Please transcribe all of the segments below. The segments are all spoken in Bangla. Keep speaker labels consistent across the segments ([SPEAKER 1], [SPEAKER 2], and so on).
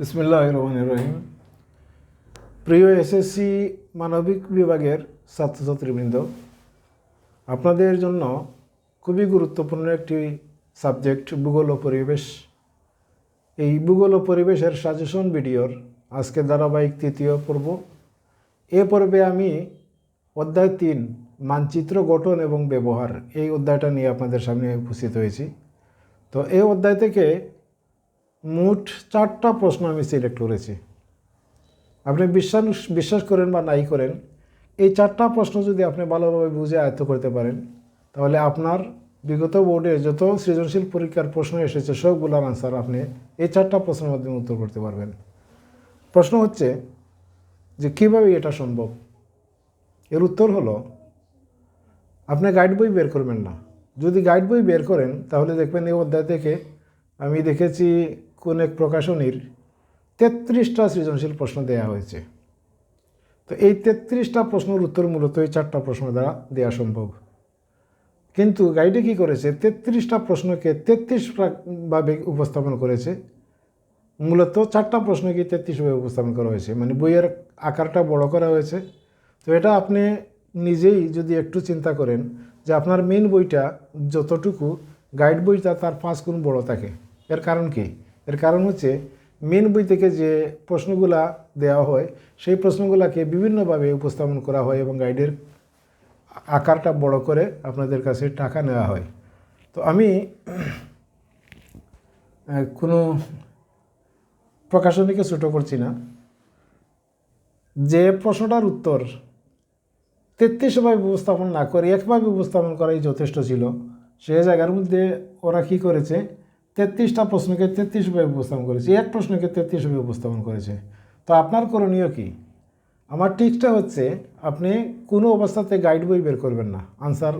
[SPEAKER 1] বিসমিল্লাহ রহমান রহিম প্রিয় এসএসসি মানবিক বিভাগের ছাত্রছাত্রীবৃন্দ, আপনাদের জন্য খুবই গুরুত্বপূর্ণ একটি সাবজেক্ট, ভূগোল পরিবেশ। এই ভূগোল পরিবেশের সাজেশন ভিডিওর আজকে ধারাবাহিক তৃতীয় পর্ব। এ পর্বে আমি অধ্যায় তিন, মানচিত্র গঠন এবং ব্যবহার, এই অধ্যায়টা নিয়ে আপনাদের সামনে উপস্থিত হয়েছি। তো এই অধ্যায় থেকে মোট চারটা প্রশ্ন আমি সিলেক্ট করেছি। আপনি বিশ্বাস বিশ্বাস করেন বা নাই করেন, এই চারটা প্রশ্ন যদি আপনি ভালোভাবে বুঝে আয়ত্ত করতে পারেন, তাহলে আপনার বিগত বোর্ডে যত সৃজনশীল পরীক্ষার প্রশ্ন এসেছে, সবগুলোর আনসার আপনি এই চারটা প্রশ্নের মাধ্যমে উত্তর করতে পারবেন। প্রশ্ন হচ্ছে যে কীভাবে এটা সম্ভব? এর উত্তর হলো, আপনি গাইড বই বের করবেন না। যদি গাইড বই বের করেন, তাহলে দেখবেন এই অধ্যায় থেকে আমি দেখেছি কোন এক প্রকাশনীর তেত্রিশটা সৃজনশীল প্রশ্ন দেওয়া হয়েছে। তো এই তেত্রিশটা প্রশ্নের উত্তর মূলত এই চারটা প্রশ্ন দ্বারা দেওয়া সম্ভব। কিন্তু গাইডে কী করেছে? তেত্রিশটা প্রশ্নকে তেত্রিশ ভাবে উপস্থাপন করেছে। মূলত চারটা প্রশ্নকে তেত্রিশভাবে উপস্থাপন করা হয়েছে। মানে বইয়ের আকারটা বড় করা হয়েছে। তো এটা আপনি নিজেই যদি একটু চিন্তা করেন যে আপনার মেন বইটা যতটুকু গাইড বইটা তার পাঁচ গুণ বড় থাকে। এর কারণ কি? এর কারণ হচ্ছে মেন বই থেকে যে প্রশ্নগুলা দেওয়া হয়, সেই প্রশ্নগুলোকে বিভিন্নভাবে উপস্থাপন করা হয় এবং গাইডের আকারটা বড় করে আপনাদের কাছে টাকা নেওয়া হয়। তো আমি কোনো প্রকাশনীকে ছোটো করছি না। যে প্রশ্নটার উত্তর তেত্রিশভাবে উপস্থাপন না করে একভাবে উপস্থাপন করাই যথেষ্ট ছিল। সে জায়গার মধ্যে ওরা কী করেছে তেত্রিশটা প্রশ্নকে তেত্রিশভাবে উপস্থাপন করেছে। এক প্রশ্নকে তেত্রিশভাবে উপস্থাপন করেছে। তো আপনার করণীয় কি? আমার টিপসটা হচ্ছে, আপনি কোনো অবস্থাতে গাইড বই বের করবেন না আনসার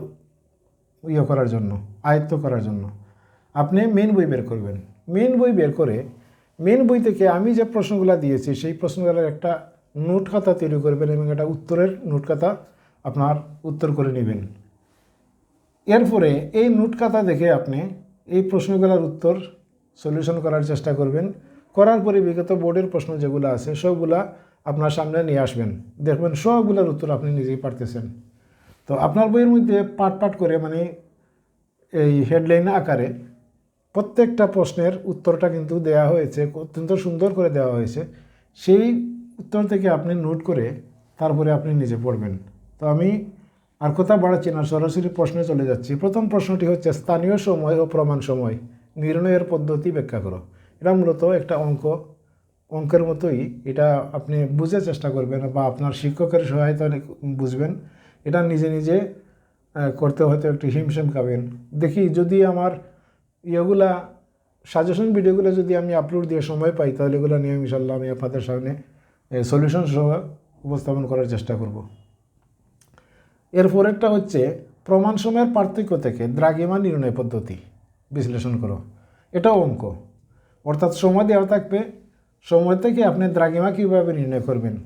[SPEAKER 1] ইয়ে করার জন্য, আয়ত্ত করার জন্য। আপনি মেন বই বের করবেন। মেন বই বের করে মেন বই থেকে আমি যে প্রশ্নগুলো দিয়েছি, সেই প্রশ্নগুলোর একটা নোট খাতা তৈরি করবেন এবং একটা উত্তরের নোট খাতা আপনার উত্তর করে নেবেন। এরপরে এই নোট খাতা দেখে আপনি এই প্রশ্নগুলোর উত্তর সলিউশন করার চেষ্টা করবেন। করার পরে বিগত বোর্ডের প্রশ্ন যেগুলো আছে, সবগুলা আপনার সামনে নিয়ে আসবেন। দেখবেন সবগুলোর উত্তর আপনি নিজেই পারতেছেন। তো আপনার বইয়ের মধ্যে পাট পাট করে মানে এই হেডলাইন আকারে প্রত্যেকটা প্রশ্নের উত্তরটা কিন্তু দেওয়া হয়েছে, অত্যন্ত সুন্দর করে দেওয়া হয়েছে। সেই উত্তর থেকে আপনি নোট করে তারপরে আপনি নিজে পড়বেন। তো আমি আর কথা বাড়াচ্ছি না, সরাসরি প্রশ্নে চলে যাচ্ছি। প্রথম প্রশ্নটি হচ্ছে, স্থানীয় সময় ও প্রমাণ সময় নির্ণয়ের পদ্ধতি ব্যাখ্যা করো। এটা মূলত একটা অঙ্ক, অঙ্কের মতোই। এটা আপনি বুঝে চেষ্টা করবেন বা আপনার শিক্ষকের সহায়তা বুঝবেন। এটা নিজে নিজে করতে হয়তো একটু হিমশিম খাবেন। দেখি, যদি আমার ইয়েগুলা সাজেশন ভিডিওগুলো যদি আমি আপলোড দিয়ে সময় পাই, তাহলে এগুলো নিয়ে ইনশাল্লাহ আমি আপনাদের সামনে সলিউশন সহ উপস্থাপন করার চেষ্টা করব। এর পরেরটা হচ্ছে প্রমাণ সময়ের পার্থক্য থেকে দ্রাগিমা নির্ণয় পদ্ধতি। বিশ্লেষণ করো। এটাও অঙ্ক। অর্থাৎ সময় দেওয়া থাকবে। সময় থেকে আপনি দ্রাগিমা কীভাবে নির্ণয় করবেন?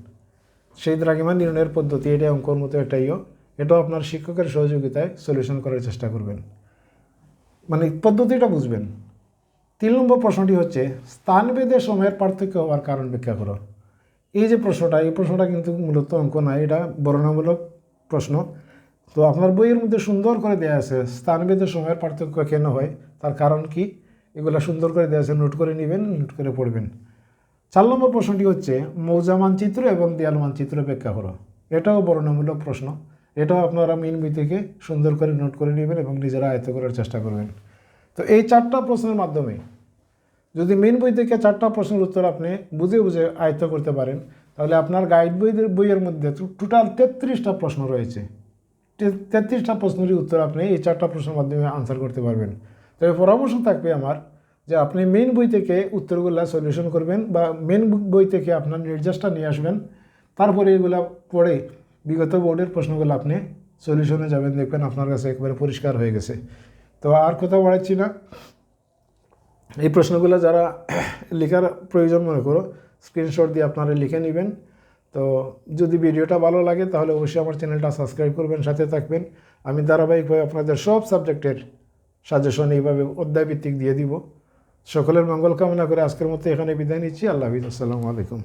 [SPEAKER 1] সেই দ্রাগিমা নির্ণয়ের পদ্ধতি, এটা অঙ্কর মতো এটাইও এটাও আপনার শিক্ষকের সহযোগিতায় সলিউশন করার চেষ্টা করবেন। মানে পদ্ধতিটা বুঝবেন। তিন নম্বর প্রশ্নটি হচ্ছে, স্থানভেদে সময়ের পার্থক্য হওয়ার কারণ ব্যাখ্যা করো। এই যে প্রশ্নটা, এই প্রশ্নটা কিন্তু মূলত অঙ্ক নয়, এটা বর্ণনামূলক প্রশ্ন। তো আপনার বইয়ের মধ্যে সুন্দর করে দেওয়া আছে স্থানভেদে সময়ের পার্থক্য কেন হয়? তার কারণ কি? এগুলো সুন্দর করে দেওয়া আছে নোট করে নেবেন নোট করে পড়বেন। চার নম্বর প্রশ্নটি হচ্ছে, মৌজা মানচিত্র এবং দেয়াল মানচিত্র ব্যাখ্যা করো। এটাও বর্ণনামূলক প্রশ্ন। এটাও আপনারা মিন বই থেকে সুন্দর করে নোট করে নেবেন এবং নিজেরা আয়ত্ত করার চেষ্টা করবেন। তো এই চারটা প্রশ্নের মাধ্যমে যদি মেন বই থেকে চারটা প্রশ্নের উত্তর আপনি বুঝে বুঝে আয়ত্ত করতে পারেন, তাহলে আপনার গাইড বইদের, বইয়ের মধ্যে টোটাল তেত্রিশটা প্রশ্ন রয়েছে। তেত্রিশটা প্রশ্নেরই উত্তর আপনি এই চারটা প্রশ্নের মাধ্যমে আনসার করতে পারবেন। তবে পরামর্শ থাকবে আমার যে আপনি মেন বই থেকে উত্তরগুলো সলিউশন করবেন বা মেন বই থেকে আপনার নির্যাসটা নিয়ে আসবেন। তারপরে এগুলা পড়ে বিগত বোর্ডের প্রশ্নগুলো আপনি সলিউশনে যাবেন, দেখবেন আপনার কাছে একবারে পরিষ্কার হয়ে গেছে। তো আর কথা বাড়াচ্ছি না। এই প্রশ্নগুলো যারা লেখার প্রয়োজন মনে করো স্ক্রিনশট দিয়ে আপনারা লিখে নেবেন। তো যদি ভিডিওটা ভালো লাগে, তাহলে অবশ্যই আমার চ্যানেলটা সাবস্ক্রাইব করবেন, সাথে থাকবেন। আমি ধারাবাহিকভাবে আপনাদের সব সাবজেক্টের সাজেশন এইভাবে অধ্যায়ভিত্তিক দিয়ে দিব। সকলের মঙ্গল কামনা করে আজকের মতো এখানে বিদায় নিচ্ছি। আল্লাহ হাফিজ। আসসালামু আলাইকুম।